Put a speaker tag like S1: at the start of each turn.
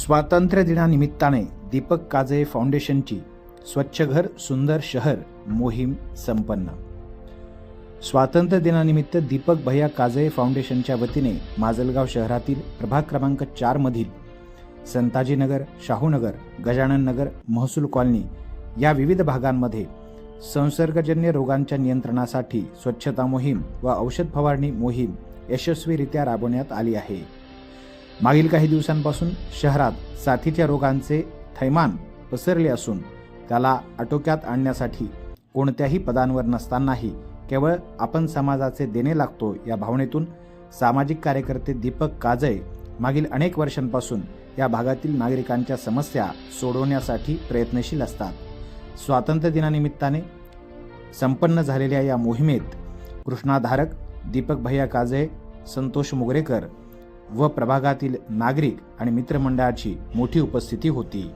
S1: स्वातंत्र्य दिनानिमित्ताने दीपक काजळे फाउंडेशनची स्वच्छ घर सुंदर शहर मोहीम संपन्न. स्वातंत्र्य दिनानिमित्त दीपक भैया काजळे फाउंडेशनच्या वतीने माजलगाव शहरातील प्रभाग क्रमांक चार मधील संताजीनगर शाहूनगर गजानन नगर महसूल कॉलनी या विविध भागांमध्ये संसर्गजन्य रोगांच्या नियंत्रणासाठी स्वच्छता मोहीम व औषध फवारणी मोहीम यशस्वीरित्या राबवण्यात आली आहे. मागील काही दिवसांपासून शहरात साथीच्या रोगांचे थैमान पसरले असून त्याला आटोक्यात आणण्यासाठी कोणत्याही पदांवर नसतानाही केवळ आपण समाजाचे देणे लागतो या भावनेतून सामाजिक कार्यकर्ते दीपक काजळे मागील अनेक वर्षांपासून या भागातील नागरिकांच्या समस्या सोडवण्यासाठी प्रयत्नशील असतात. स्वातंत्र्य दिनानिमित्ताने संपन्न झालेल्या या मोहिमेत कृष्णाधारक दीपक भैया काजळे संतोष मुगरेकर व प्रभागातील नागरिक आणि मित्रमंडळाची मोठी उपस्थिती होती.